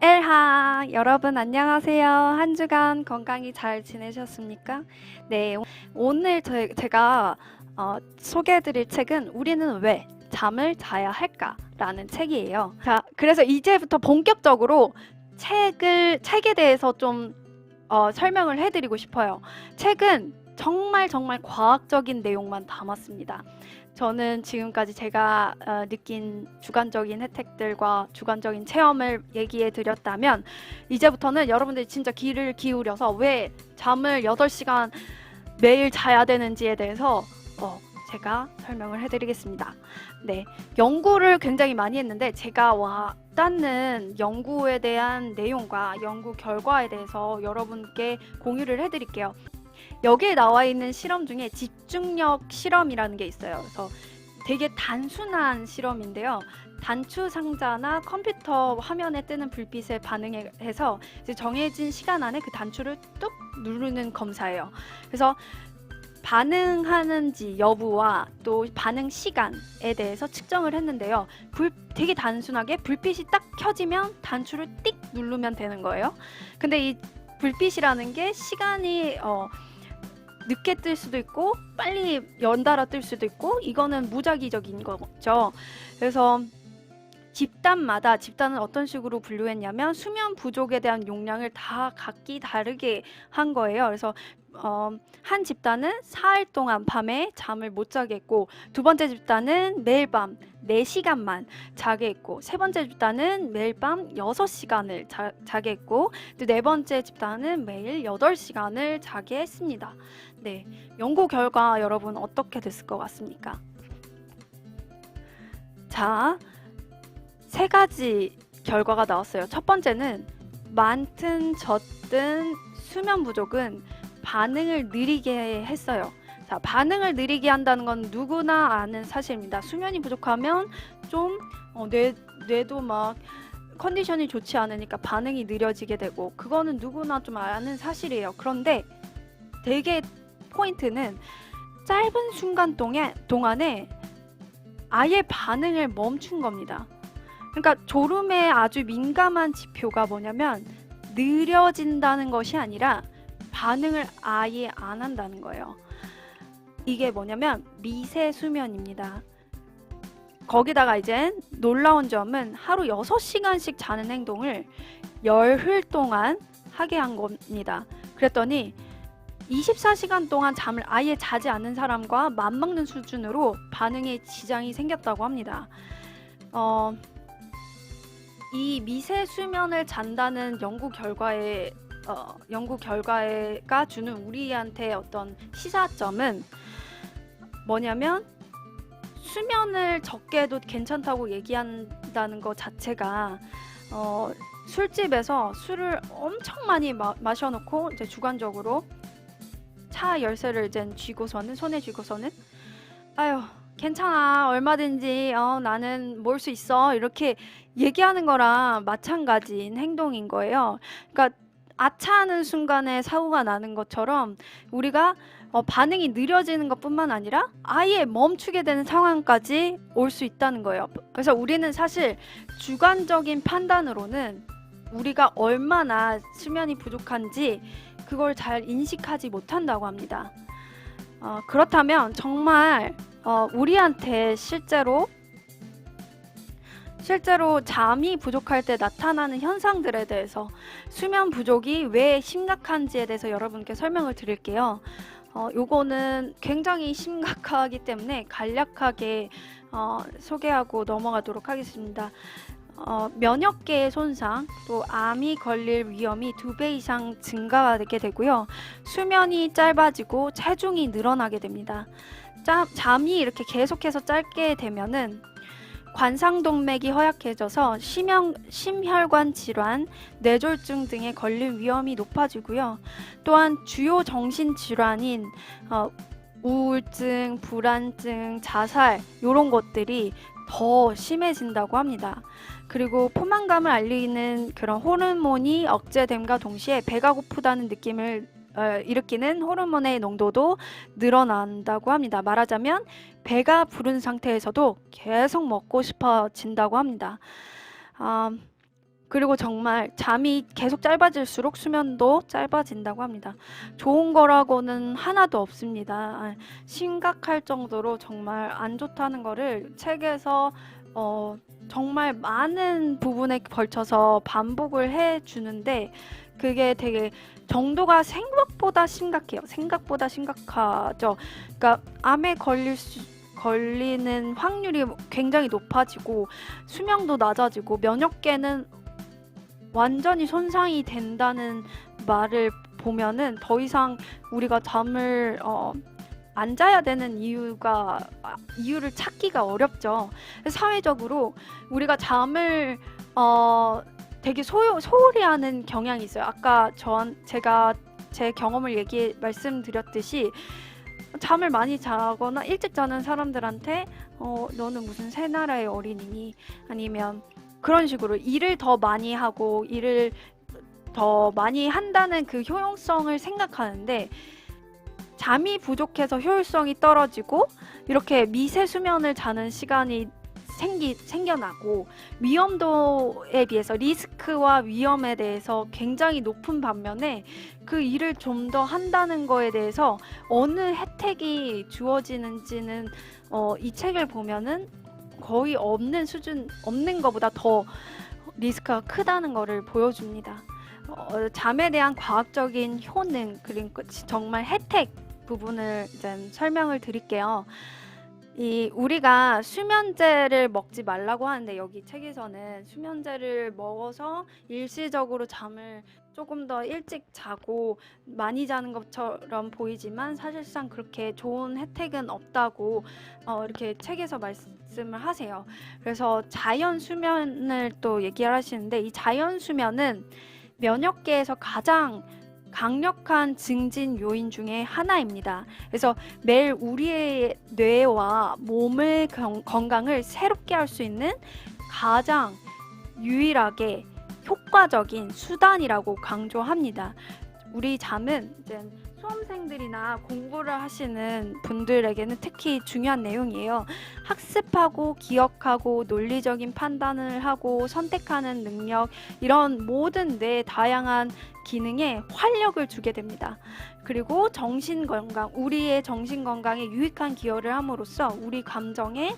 엘하 여러분 안녕하세요. 한 주간 건강히 잘 지내셨습니까? 네 오- 오늘 제, 제가 어, 소개해드릴 책은 우리는 왜 잠을 자야 할까라는 책이에요. 자 그래서 이제부터 본격적으로 책을 책에 대해서 좀 어, 설명을 해드리고 싶어요. 책은 정말 정말 과학적인 내용만 담았습니다. 저는 지금까지 제가 어, 느낀 주관적인 혜택들과 주관적인 체험을 얘기해 드렸다면 이제부터는 여러분들이 진짜 귀를 기울여서 왜 잠을 8시간 매일 자야 되는지에 대해서 어, 제가 설명을 해드리겠습니다. 네, 연구를 굉장히 많이 했는데 제가 와 닿는 연구에 대한 내용과 연구 결과에 대해서 여러분께 공유를 해드릴게요. 여기에 나와 있는 실험 중에 집중력 실험이라는 게 있어요. 그래서 되게 단순한 실험인데요. 단추 상자나 컴퓨터 화면에 뜨는 불빛에 반응해서 정해진 시간 안에 그 단추를 뚝 누르는 검사예요. 그래서 반응하는지 여부와 또 반응 시간에 대해서 측정을 했는데요. 불 되게 단순하게 불빛이 딱 켜지면 단추를 띡 누르면 되는 거예요. 근데 이 불빛이라는 게 시간이 어, 늦게 뜰 수도 있고 빨리 연달아 뜰 수도 있고 이거는 무작위적인 거죠. 그래서 집단마다 집단은 어떤 식으로 분류했냐면 수면 부족에 대한 용량을 다 각기 다르게 한 거예요. 그래서 어, 한 집단은 사일 동안 밤에 잠을 못 자게 했고 두 번째 집단은 매일 밤 4시간만 자게 했고 세 번째 집단은 매일 밤 6시간을 자, 자게 했고 또 네 번째 집단은 매일 8시간을 자게 했습니다. 네. 연구 결과 여러분 어떻게 됐을 것 같습니까? 자, 세 가지 결과가 나왔어요. 첫 번째는 많든 적든 수면 부족은 반응을 느리게 했어요. 자, 반응을 느리게 한다는 건 누구나 아는 사실입니다. 수면이 부족하면 좀 어, 뇌, 뇌도 막 컨디션이 좋지 않으니까 반응이 느려지게 되고 그거는 누구나 좀 아는 사실이에요. 그런데 되게 포인트는 짧은 순간 동안, 동안에 아예 반응을 멈춘 겁니다. 그러니까 졸음에 아주 민감한 지표가 뭐냐면 느려진다는 것이 아니라 반응을 아예 안 한다는 거예요. 이게 뭐냐면 미세 수면입니다. 거기다가 이제 놀라운 점은 하루 6시간씩 자는 행동을 열흘 동안 하게 한 겁니다. 그랬더니 24시간 동안 잠을 아예 자지 않는 사람과 맞먹는 수준으로 반응에 지장이 생겼다고 합니다. 어, 이 미세 수면을 잔다는 연구 결과에 어, 연구 결과가 주는 우리한테 어떤 시사점은 뭐냐면 수면을 적게 해도 괜찮다고 얘기한다는 것 자체가 어, 술집에서 술을 엄청 많이 마, 마셔놓고 이제 주관적으로 차 열쇠를 이제 쥐고서는 손에 쥐고서는 아유 괜찮아 얼마든지 어, 나는 몰 수 있어 이렇게 얘기하는 거랑 마찬가지인 행동인 거예요. 그러니까 아차하는 순간에 사고가 나는 것처럼 우리가 어, 반응이 느려지는 것뿐만 아니라 아예 멈추게 되는 상황까지 올 수 있다는 거예요. 그래서 우리는 사실 주관적인 판단으로는 우리가 얼마나 수면이 부족한지 그걸 잘 인식하지 못한다고 합니다. 어, 그렇다면 정말 어, 우리한테 실제로 실제로 잠이 부족할 때 나타나는 현상들에 대해서 수면 부족이 왜 심각한지에 대해서 여러분께 설명을 드릴게요. 어, 요거는 굉장히 심각하기 때문에 간략하게 어, 소개하고 넘어가도록 하겠습니다. 어, 면역계의 손상, 또 암이 걸릴 위험이 두 배 이상 증가하게 되고요. 수면이 짧아지고 체중이 늘어나게 됩니다. 짜, 잠이 이렇게 계속해서 짧게 되면은 관상동맥이 허약해져서 심형, 심혈관 질환, 뇌졸중 등에 걸릴 위험이 높아지고요. 또한 주요 정신 질환인 어, 우울증, 불안증, 자살 이런 것들이 더 심해진다고 합니다. 그리고 포만감을 알리는 그런 호르몬이 억제됨과 동시에 배가 고프다는 느낌을 어, 일으키는 호르몬의 농도도 늘어난다고 합니다. 말하자면 배가 부른 상태에서도 계속 먹고 싶어진다고 합니다. 아, 그리고 정말 잠이 계속 짧아질수록 수면도 짧아진다고 합니다. 좋은 거라고는 하나도 없습니다. 아, 심각할 정도로 정말 안 좋다는 거를 책에서 어, 정말 많은 부분에 걸쳐서 반복을 해 주는데 그게 되게 정도가 생각보다 심각해요. 생각보다 심각하죠. 그러니까 암에 걸릴 수 걸리는 확률이 굉장히 높아지고 수명도 낮아지고 면역계는 완전히 손상이 된다는 말을 보면은 더 이상 우리가 잠을 어, 안 자야 되는 이유가 아, 이유를 찾기가 어렵죠. 사회적으로 우리가 잠을 어, 되게 소요, 소홀히 하는 경향이 있어요. 아까 전 제가 제 경험을 얘기 말씀드렸듯이 잠을 많이 자거나 일찍 자는 사람들한테 어, 너는 무슨 새 나라의 어린이니 아니면 그런 식으로 일을 더 많이 하고 일을 더 많이 한다는 그 효용성을 생각하는데 잠이 부족해서 효율성이 떨어지고 이렇게 미세 수면을 자는 시간이 생기 생겨나고 위험도에 비해서 리스크와 위험에 대해서 굉장히 높은 반면에 그 일을 좀 더 한다는 거에 대해서 어느 혜택이 주어지는지는 어, 이 책을 보면은 거의 없는 수준 없는 것보다 더 리스크가 크다는 거를 보여줍니다. 어, 잠에 대한 과학적인 효능 그리고 정말 혜택 부분을 이제 설명을 드릴게요. 이 우리가 수면제를 먹지 말라고 하는데 여기 책에서는 수면제를 먹어서 일시적으로 잠을 조금 더 일찍 자고 많이 자는 것처럼 보이지만 사실상 그렇게 좋은 혜택은 없다고 어, 이렇게 책에서 말씀을 하세요. 그래서 자연 수면을 또 얘기를 하시는데 이 자연 수면은 면역계에서 가장 강력한 증진 요인 중에 하나입니다. 그래서 매일 우리의 뇌와 몸의 건- 건강을 새롭게 할 수 있는 가장 유일하게 효과적인 수단이라고 강조합니다. 우리 잠은 이제 수험생들이나 공부를 하시는 분들에게는 특히 중요한 내용이에요. 학습하고 기억하고 논리적인 판단을 하고 선택하는 능력 이런 모든 뇌 다양한 기능에 활력을 주게 됩니다. 그리고 정신 건강, 우리의 정신 건강에 유익한 기여를 함으로써 우리 감정의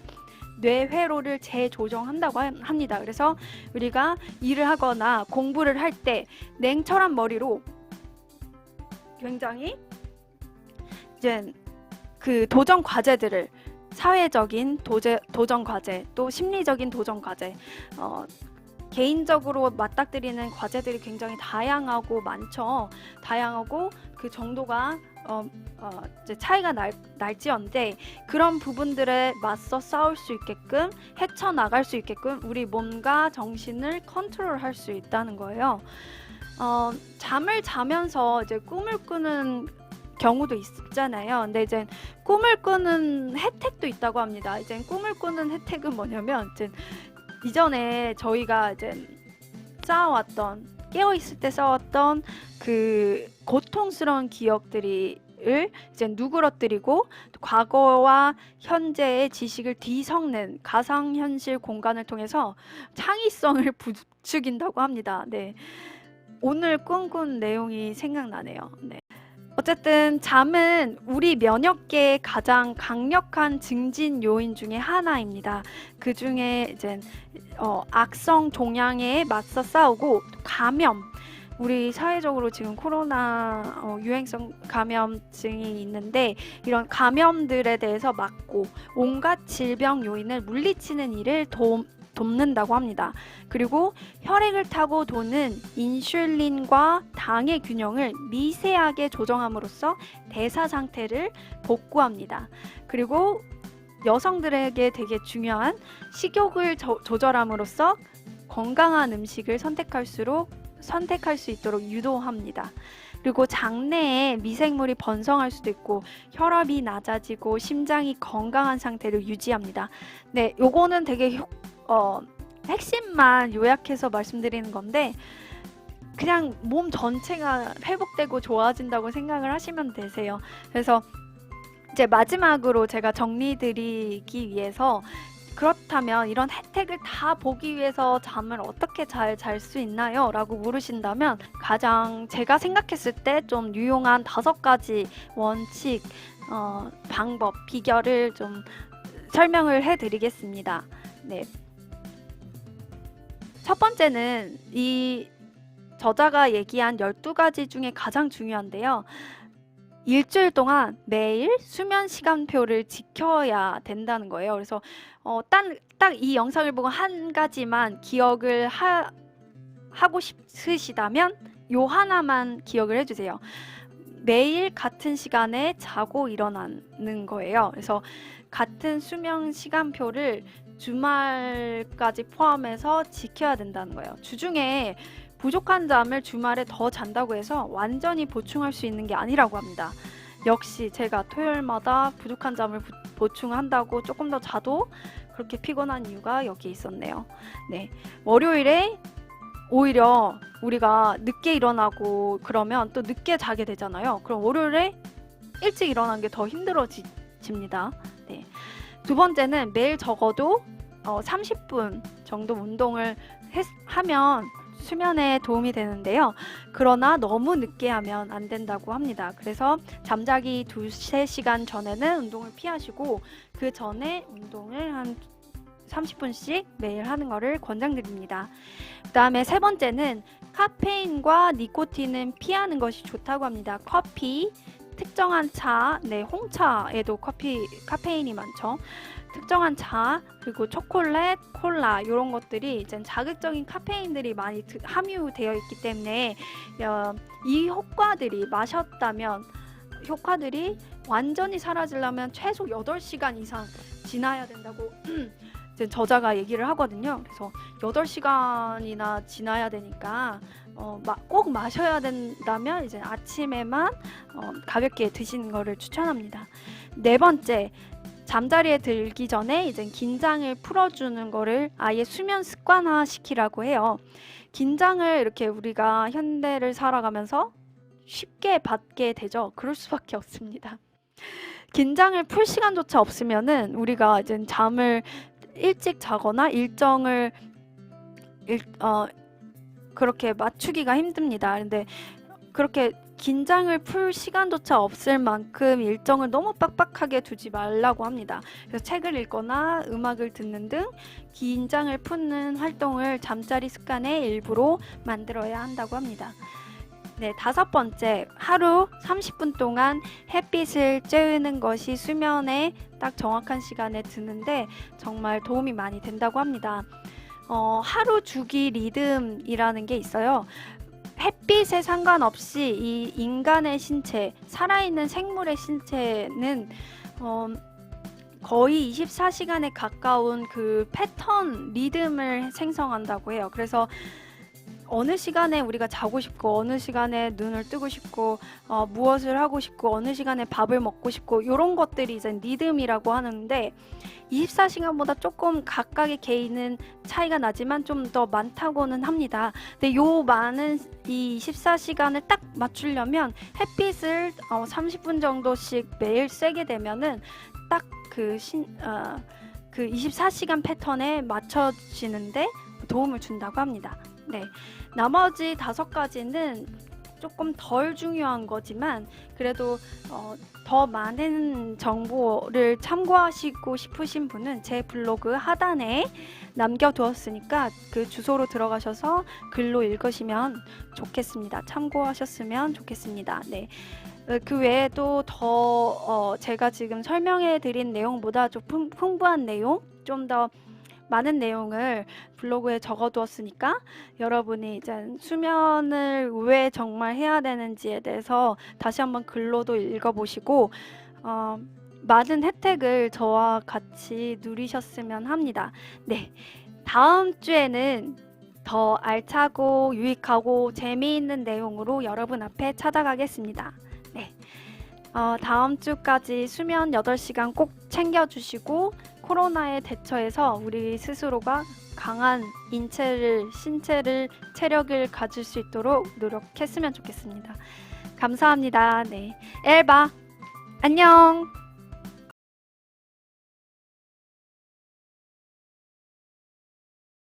뇌 회로를 재조정한다고 하- 합니다. 그래서 우리가 일을 하거나 공부를 할 때 냉철한 머리로 굉장히 이제 그 도전 과제들을 사회적인 도제, 도전 과제 또 심리적인 도전 과제 어, 개인적으로 맞닥뜨리는 과제들이 굉장히 다양하고 많죠. 다양하고 그 정도가 어, 어, 이제 차이가 날, 날지언데 그런 부분들에 맞서 싸울 수 있게끔 헤쳐 나갈 수 있게끔 우리 몸과 정신을 컨트롤할 수 있다는 거예요. 어, 잠을 자면서 이제 꿈을 꾸는 경우도 있잖아요. 근데 이제 꿈을 꾸는 혜택도 있다고 합니다. 이제 꿈을 꾸는 혜택은 뭐냐면 이제 이전에 저희가 이제 쌓아왔던 깨어 있을 때 쌓았던 그 고통스러운 기억들이 을 이제 누그러뜨리고 또 과거와 현재의 지식을 뒤섞는 가상현실 공간을 통해서 창의성을 부추긴다고 합니다. 네. 오늘 꿈꾼 내용이 생각나네요. 네. 어쨌든 잠은 우리 면역계의 가장 강력한 증진 요인 중에 하나입니다. 그 중에 이제 어, 악성 종양에 맞서 싸우고 감염. 우리 사회적으로 지금 코로나 어, 유행성 감염증이 있는데 이런 감염들에 대해서 막고 온갖 질병 요인을 물리치는 일을 도, 돕는다고 합니다. 그리고 혈액을 타고 도는 인슐린과 당의 균형을 미세하게 조정함으로써 대사 상태를 복구합니다. 그리고 여성들에게 되게 중요한 식욕을 저- 조절함으로써 건강한 음식을 선택할수록 선택할 수 있도록 유도합니다. 그리고 장내에 미생물이 번성할 수도 있고 혈압이 낮아지고 심장이 건강한 상태를 유지합니다. 네, 요거는 되게 효, 어, 핵심만 요약해서 말씀드리는 건데 그냥 몸 전체가 회복되고 좋아진다고 생각을 하시면 되세요. 그래서 이제 마지막으로 제가 정리드리기 위해서 그렇다면 이런 혜택을 다 보기 위해서 잠을 어떻게 잘 잘 수 있나요? 라고 물으신다면 가장 제가 생각했을 때 좀 유용한 다섯 가지 원칙, 어, 방법, 비결을 좀 설명을 해드리겠습니다. 네. 첫 번째는 이 저자가 얘기한 12가지 중에 가장 중요한데요. 일주일 동안 매일 수면 시간표를 지켜야 된다는 거예요. 그래서 어, 딱이 영상을 보고 한 가지만 기억을 하, 하고 싶으시다면 요 하나만 기억을 해주세요. 매일 같은 시간에 자고 일어나는 거예요. 그래서 같은 수면 시간표를 주말까지 포함해서 지켜야 된다는 거예요. 주중에 부족한 잠을 주말에 더 잔다고 해서 완전히 보충할 수 있는 게 아니라고 합니다. 역시 제가 토요일마다 부족한 잠을 부- 보충한다고 조금 더 자도 그렇게 피곤한 이유가 여기에 있었네요. 네. 월요일에 오히려 우리가 늦게 일어나고 그러면 또 늦게 자게 되잖아요. 그럼 월요일에 일찍 일어나는 게더 힘들어집니다. 네. 두 번째는 매일 적어도 어, 30분 정도 운동을 했- 하면 수면에 도움이 되는데요. 그러나 너무 늦게 하면 안 된다고 합니다. 그래서 잠자기 두세 시간 전에는 운동을 피하시고 그 전에 운동을 한 30분씩 매일 하는 것을 권장드립니다. 그 다음에 세 번째는 카페인과 니코틴은 피하는 것이 좋다고 합니다. 커피, 특정한 차, 네, 홍차에도 커피 카페인이 많죠. 특정한 차, 그리고 초콜릿, 콜라 이런 것들이 이제 자극적인 카페인들이 많이 드- 함유되어 있기 때문에 어, 이 효과들이 마셨다면 효과들이 완전히 사라지려면 최소 8시간 이상 지나야 된다고 저자가 얘기를 하거든요. 그래서 8시간이나 지나야 되니까 어, 마- 꼭 마셔야 된다면 이제 아침에만 어, 가볍게 드시는 거를 추천합니다. 네 번째, 잠자리에 들기 전에 이제 긴장을 풀어주는 거를 아예 수면 습관화 시키라고 해요. 긴장을 이렇게 우리가 현대를 살아가면서 쉽게 받게 되죠. 그럴 수밖에 없습니다. 긴장을 풀 시간조차 없으면은 우리가 이제 잠을 일찍 자거나 일정을 일, 어, 그렇게 맞추기가 힘듭니다. 근데 그렇게 긴장을 풀 시간조차 없을 만큼 일정을 너무 빡빡하게 두지 말라고 합니다. 그래서 책을 읽거나 음악을 듣는 등 긴장을 푸는 활동을 잠자리 습관의 일부로 만들어야 한다고 합니다. 네, 다섯 번째, 하루 30분 동안 햇빛을 쬐는 것이 수면에 딱 정확한 시간에 드는데 정말 도움이 많이 된다고 합니다. 어, 하루 주기 리듬이라는 게 있어요. 햇빛에 상관없이 이 인간의 신체, 살아있는 생물의 신체는 어, 거의 24시간에 가까운 그 패턴, 리듬을 생성한다고 해요. 그래서 어느 시간에 우리가 자고 싶고 어느 시간에 눈을 뜨고 싶고 어, 무엇을 하고 싶고 어느 시간에 밥을 먹고 싶고 이런 것들이 이제 리듬이라고 하는데 24시간보다 조금 각각의 개인은 차이가 나지만 좀 더 많다고는 합니다. 근데 요 많은 이 24시간을 딱 맞추려면 햇빛을 어, 30분 정도씩 매일 쐬게 되면은 딱그 신, 어, 그 24시간 패턴에 맞춰지는데 도움을 준다고 합니다. 네. 나머지 다섯 가지는 조금 덜 중요한 거지만 그래도 어, 더 많은 정보를 참고하시고 싶으신 분은 제 블로그 하단에 남겨두었으니까 그 주소로 들어가셔서 글로 읽으시면 좋겠습니다. 참고하셨으면 좋겠습니다. 네. 어, 그 외에 또더 어, 제가 지금 설명해 드린 내용보다 좀 풍- 풍부한 내용, 좀더 많은 내용을 블로그에 적어두었으니까 여러분이 이제 수면을 왜 정말 해야 되는지에 대해서 다시 한번 글로도 읽어보시고 어, 많은 혜택을 저와 같이 누리셨으면 합니다. 네, 다음 주에는 더 알차고 유익하고 재미있는 내용으로 여러분 앞에 찾아가겠습니다. 네, 어, 다음 주까지 수면 8시간 꼭 챙겨주시고 코로나에 대처해서 우리 스스로가 강한 인체를, 신체를, 체력을 가질 수 있도록 노력했으면 좋겠습니다. 감사합니다. 네. 엘바, 안녕!